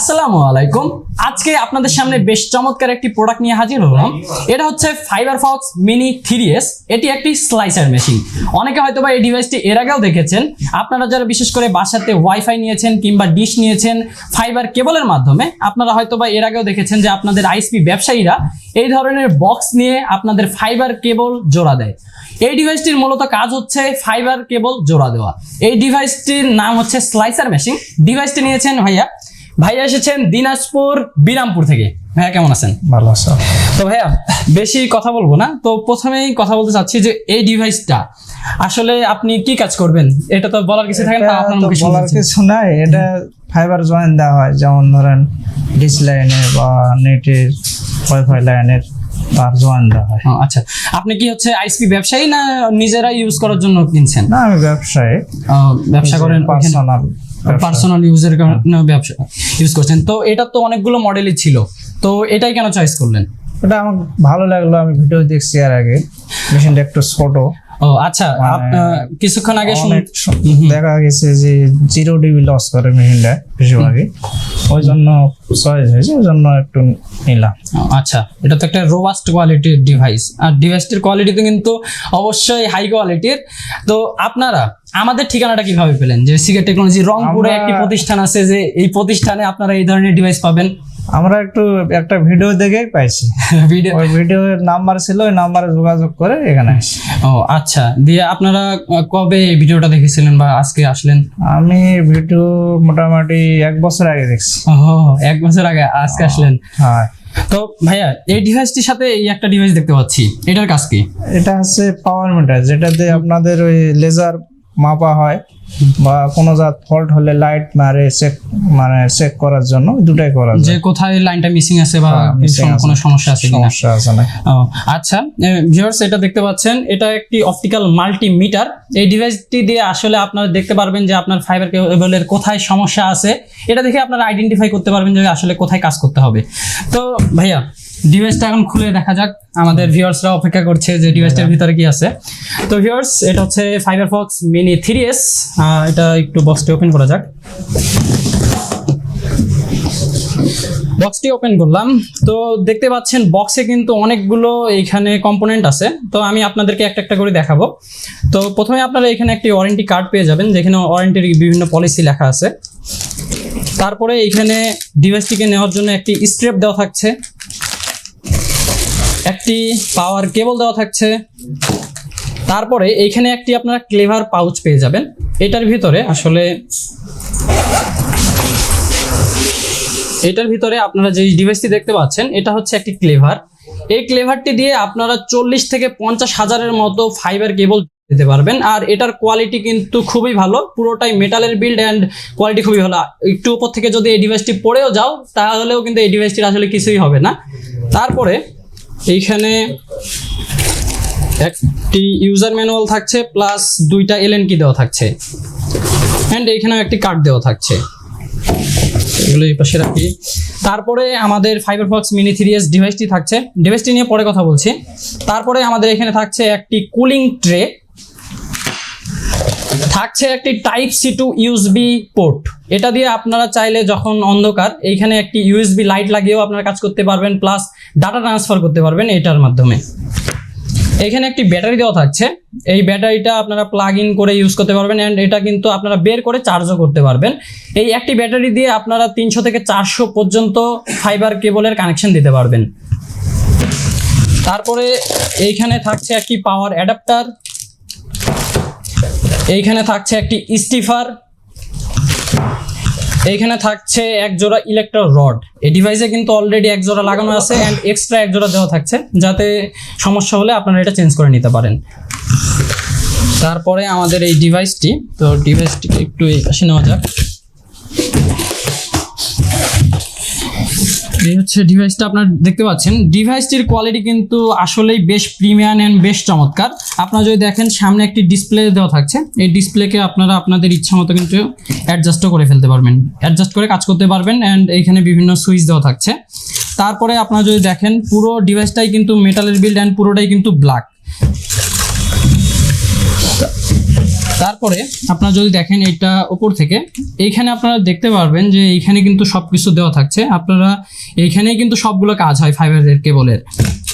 আসসালামু আলাইকুম। আজকে আপনাদের সামনে বেশ চমৎকার একটি প্রোডাক্ট নিয়ে হাজির হলাম। এটা হচ্ছে fiber fox mini three S এটি একটি স্লাইসার মেশিন অনেকে হয়তো বা এই ডিভাইসটি এর আগেও দেখেছেন। আপনারা যারা বিশেষ করে বাসাতে ওয়াইফাই নিয়েছেন কিংবা ডিশ নিয়েছেন ফাইবার কেবলের মাধ্যমে, আপনারা হয়তো বা এর আগেও দেখেছেন যে আপনাদের আইসপি ব্যবসায়ীরা এই ধরনের বক্স নিয়ে আপনাদের ফাইবার কেবল জোড়া দেয়। এই ডিভাইসটির মূলত কাজ হচ্ছে ফাইবার কেবল জোড়া দেওয়া। এই ডিভাইসটির নাম হচ্ছে স্লাইসার মেশিন ডিভাইসটি নিয়েছেন ভাইয়া ভাইয়া এসেছেন দিনাজপুর বিরামপুর থেকে। ভাইয়া কেমন আছেন? ভালো আছো। তো ভাইয়া বেশি কথা বলব না। তো প্রথমেই কথা বলতে চাচ্ছি যে এই ডিভাইসটা আসলে আপনি কি কাজ করবেন? এটা তো বলার কিছু থাকে না আপনার মুখে বলার কিছু নাই। এটা ফাইবার জয়েন দেওয়া হয় যেমন ধরেন ডিস লাইনের বা নেটের ওয়াইফাই লাইনের তার জয়েন দেওয়া হয়। আচ্ছা। আপনি কি হচ্ছে আইসপি ব্যবসায়ী না নিজেরা ইউজ করার জন্য কিনছেন? না আমি ব্যবসায়ী। ব্যবসা করেন পার্সোনাল পার্সোনাল ইউজের কারণে ব্যবসা ইউজ করছেন। তো এটা তো অনেকগুলো মডেলই ছিল। তো এটাই কেন চয়েস করলেন? এটা আমার ভালো লাগল আমি ভিডিও দেখছি আর আগে। মেশিনটা একটু ছোট। ও আচ্ছা আহ, কিছুক্ষণ আগে শুন দেখা গেছে যে জিরো ডিবি লস করে মেশিনটা বেশিরভাগই। ওই জন্য চয়েস হয়েছে ওই জন্য একটু নিলাম। আচ্ছা এটা তো একটা রোবাস্ট কোয়ালিটির ডিভাইস আর ডিভাইসটির কোয়ালিটি তো কিন্তু অবশ্যই হাই কোয়ালিটির তো আপনারা আমাদের ঠিকানাটা কীভাবে পেলেন? যে সিগারেট টেকনোলজি রংপুরে একটি প্রতিষ্ঠান আছে যে এই প্রতিষ্ঠানে আপনারা এই ধরনের ডিভাইস পাবেন। আমরা একটু একটা ভিডিও দেখেই পাইছি। ভিডিও ওই ভিডিওর নাম্বার ছিল ওই নাম্বারে যোগাযোগ করে এখানে ও আচ্ছা। দিয়ে আপনারা কবে এই ভিডিওটা দেখেছিলেন বা আজকে আসলেন? আমি ভিডিও মোটামুটি এক বছর আগে দেখছি। ও এক বছর আগে আজকে আসলেন। হ্যাঁ। তো ভাইয়া এই ডিভাইসটির সাথে এই একটা ডিভাইস দেখতে পাচ্ছি। এটার কাজ কি? এটা হচ্ছে পাওয়ার মিটার যেটাতে আপনাদের ওই লেজার মাপা হয় বা কোনো জাত ফল্ট হলে লাইট মারে চেক মানে চেক করার জন্য দুটাই করা যে কোথায় লাইনটা মিসিং আছে বা হ্যাঁ। কোনো সমস্যা আছে সমস্যা আছে না। আচ্ছা ভিউয়ার্স এটা দেখতে পাচ্ছেন এটা একটি অপটিক্যাল মাল্টিমিটার এই ডিভাইসটি দিয়ে আসলে আপনারা দেখতে পারবেন যে আপনার ফাইবার কেবলের কোথায় সমস্যা আছে। এটা দেখে আপনারা আইডেন্টিফাই করতে পারবেন যে আসলে কোথায় কাজ করতে হবে। তো ভাইয়া ডিভাইসটা এখন খুলে দেখা যাক। আমাদের ভিউয়ার্সরা অপেক্ষা করছে যে ডিভাইসটার ভিতরে কি আছে। তো ভিউয়ার্স এটা হচ্ছে fiber fox mini three S এটা একটু বক্সটি ওপেন করা যাক। বক্সটি ওপেন করলাম। তো দেখতে পাচ্ছেন বক্সে কিন্তু অনেকগুলো এইখানে কম্পোনেন্ট আছে। তো আমি আপনাদেরকে একটা একটা করে দেখাবো। তো প্রথমে আপনারা এখানে একটি ওয়ারেন্টি কার্ড পেয়ে যাবেন যেখানে ওয়ারেন্টির বিভিন্ন পলিসি লেখা আছে। তারপরে এখানে ডিভাইসটিকে নেওয়ার জন্য একটি স্ট্রেপ দেওয়া থাকছে। একটি পাওয়ার কেবল দেওয়া থাকছে। তারপরে এইখানে একটি আপনারা ক্লেভার পাউচ পেয়ে যাবেন। এটার ভিতরে আসলে এটার ভিতরে আপনারা যে ডিভাইসটি দেখতে পাচ্ছেন, এটা হচ্ছে একটি ক্লেভার এই ক্লেভারটি দিয়ে আপনারা চল্লিশ থেকে পঞ্চাশ হাজারের মতো ফাইবার কেবল দিতে পারবেন। আর এটার কোয়ালিটি কিন্তু খুবই ভালো। পুরোটাই মেটালের বিল্ড অ্যান্ড কোয়ালিটি খুবই ভালো। একটু উপর থেকে যদি এই ডিভাইসটি পড়েও যাও, তাহলেও কিন্তু এই ডিভাইসটির আসলে কিছুই হবে না। তারপরে এইখানে একটি ইউজার ম্যানুয়াল থাকছে প্লাস দুইটা এলএন কি দেওয়া থাকছে। অ্যান্ড এইখানেও একটি কার্ড দেওয়া থাকছে। এগুলো এই পাশে রাখি। তারপরে আমাদের fiber fox mini three S ডিভাইসটি থাকছে। ডিভাইসটি নিয়ে পরে কথা বলছি। তারপরে আমাদের এখানে থাকছে একটি কুলিং ট্রে থাকছে একটি type C to USB port এটা দিয়ে আপনারা চাইলে যখন অন্ধকার, এইখানে একটি ইউএসবি লাইট লাগিয়েও আপনারা কাজ করতে পারবেন প্লাস ডাটা ট্রান্সফার করতে পারবেন এটার মাধ্যমে। এখানে একটি ব্যাটারি দেওয়া থাকছে। এই ব্যাটারিটা আপনারা প্লাগ ইন করে ইউজ করতে পারবেন অ্যান্ড এটা কিন্তু আপনারা বের করে চার্জও করতে পারবেন। এই একটি ব্যাটারি দিয়ে আপনারা তিনশো থেকে চারশো পর্যন্ত ফাইবার কেবলের কানেকশন দিতে পারবেন। তারপরে এইখানে থাকছে একটি পাওয়ার অ্যাডাপ্টার এইখানে থাকছে একটি স্টিফার এইখানে থাকছে এক জোড়া ইলেকট্রো রড এই ডিভাইসে কিন্তু অলরেডি এক জোড়া লাগানো আছে অ্যান্ড এক্সট্রা এক জোড়া দেওয়া থাকছে, যাতে সমস্যা হলে আপনারা এটা চেঞ্জ করে নিতে পারেন। তারপরে আমাদের এই ডিভাইসটি তো ডিভাইসটিকে একটু এই পাশে নেওয়া যাক। এই হচ্ছে ডিভাইসটা আপনারা দেখতে পাচ্ছেন। ডিভাইসটির কোয়ালিটি কিন্তু আসলেই বেশ প্রিমিয়াম অ্যান্ড বেশ চমৎকার। আপনারা যদি দেখেন, সামনে একটি ডিসপ্লে দেওয়া থাকছে। এই ডিসপ্লেকে আপনারা আপনাদের ইচ্ছা মতো কিন্তু অ্যাডজাস্টও করে ফেলতে পারবেন। অ্যাডজাস্ট করে কাজ করতে পারবেন অ্যান্ড এইখানে বিভিন্ন সুইচ দেওয়া থাকছে। তারপরে আপনারা যদি দেখেন, পুরো ডিভাইসটাই কিন্তু মেটালের বিল্ড অ্যান্ড পুরোটাই কিন্তু ব্ল্যাক তারপরে আপনারা যদি দেখেন এটা উপর থেকে, এইখানে আপনারা দেখতে পারবেন যে এইখানে কিন্তু সব কিছু দেওয়া থাকছে। আপনারা এইখানেই কিন্তু সবগুলো কাজ হয় ফাইবারের কেবলের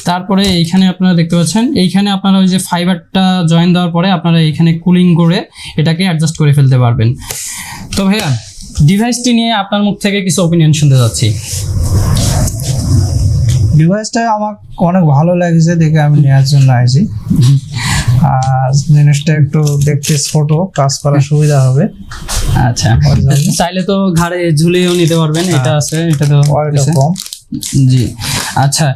তারপরে এইখানে আপনারা দেখতে পাচ্ছেন, এইখানে আপনারা ওই যে ফাইবারটা জয়েন দেওয়ার পরে আপনারা এইখানে কুলিং করে এটাকে অ্যাডজাস্ট করে ফেলতে পারবেন। তো ভাইয়া ডিভাইসটি নিয়ে আপনার মুখ থেকে কিছু ওপিনিয়ন শুনতে যাচ্ছি ডিভাইসটা আমার অনেক ভালো লাগছে দেখে আমি নেওয়ার জন্য আইছি। আর জিনিসটা একটু দেখতে ছোট কাজ করার সুবিধা হবে। আচ্ছা। চাইলে তো ঘাড়ে ঝুলিয়েও নিতে পারবেন এটা আছে এটা তো। কম। জি। আচ্ছা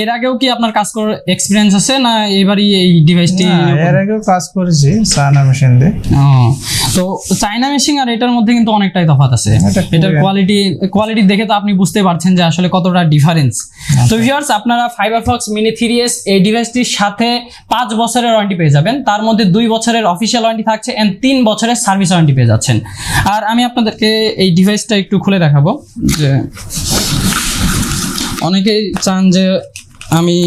এর আগেও কি আপনার কাজ করার এক্সপিরিয়েন্স আছে না এবারই এই ডিভাইসটি এর আগেও কাজ করেছি চায়না মেশিন দিয়ে। তো চাইনা মেশিন আর এটার মধ্যে কিন্তু অনেকটাই তফাৎ আছে। এটার কোয়ালিটি কোয়ালিটি দেখে তো আপনি বুঝতে পারছেন যে আসলে কতটা ডিফারেন্স তো ভিউয়ার্স আপনারা fiber fox mini three S এই ডিভাইসটির সাথে পাঁচ বছরের ওয়ারেন্টি পেয়ে যাবেন। তার মধ্যে দুই বছরের অফিসিয়াল ওয়ারেন্টি থাকছে এন্ড তিন বছরের সার্ভিস ওয়ারেন্টি পেয়ে যাচ্ছেন। আর আমি আপনাদেরকে এই ডিভাইসটা একটু খুলে দেখাবো যে অনেকেই চান যে আমি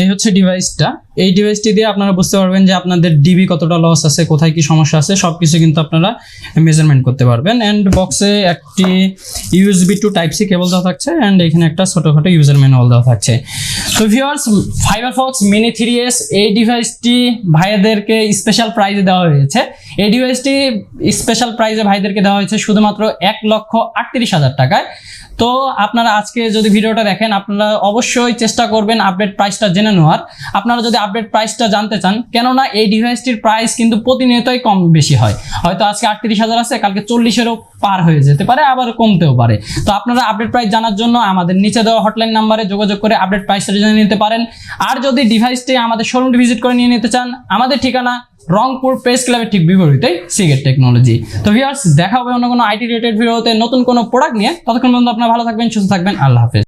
এই হচ্ছে ডিভাইসটা এই ডিভাইসটি দিয়ে আপনারা বুঝতে পারবেন যে আপনাদের ডিবি কতটা লস আছে, কোথায় কি সমস্যা আছে সব কিছু কিন্তু আপনারা মেজারমেন্ট করতে পারবেন। অ্যান্ড বক্সে একটি USB to type C cable দেওয়া থাকছে অ্যান্ড এখানে একটা ছোটোখাটো ইউজার ম্যানুয়াল দেওয়া থাকছে। তো viewers fiber fox mini three S এই ডিভাইসটি ভাইয়াদেরকে স্পেশাল প্রাইজে দেওয়া হয়েছে। এই ডিভাইসটি স্পেশাল প্রাইজে ভাইদেরকে দেওয়া হয়েছে শুধুমাত্র এক লক্ষ আটত্রিশ হাজার টাকায়। তো আপনারা আজকে যদি ভিডিওটা দেখেন, আপনারা অবশ্যই চেষ্টা করবেন আপডেট প্রাইসটা জেনে নেওয়ার। আপনারা যদি আপডেট প্রাইসটা জানতে চান, কেননা এই ডিভাইসটির প্রাইস কিন্তু প্রতিনিয়তই কম বেশি হয়। হয়তো আজকে আটত্রিশ হাজার আছে, কালকে চল্লিশেরও পার হয়ে যেতে পারে, আবার কমতেও পারে। তো আপনারা আপডেট প্রাইস জানার জন্য আমাদের নিচে দেওয়া হটলাইন নাম্বারে যোগাযোগ করে আপডেট প্রাইসটা জেনে নিতে পারেন। আর যদি ডিভাইসটি আমাদের শোরুমটি ভিজিট করে নিয়ে নিতে চান, আমাদের ঠিকানা রংপুর প্রেস ক্লাবের ঠিক বিপরীতে সিগেট টেকনোলজি তো ভিউয়ার্স দেখা হবে অন্য কোনো আইটি রিলেটেড ভিডিওতে নতুন কোনো প্রোডাক্ট নিয়ে। ততক্ষণ পর্যন্ত আপনারা ভালো থাকবেন, সুস্থ থাকবেন। আল্লাহ হাফেজ।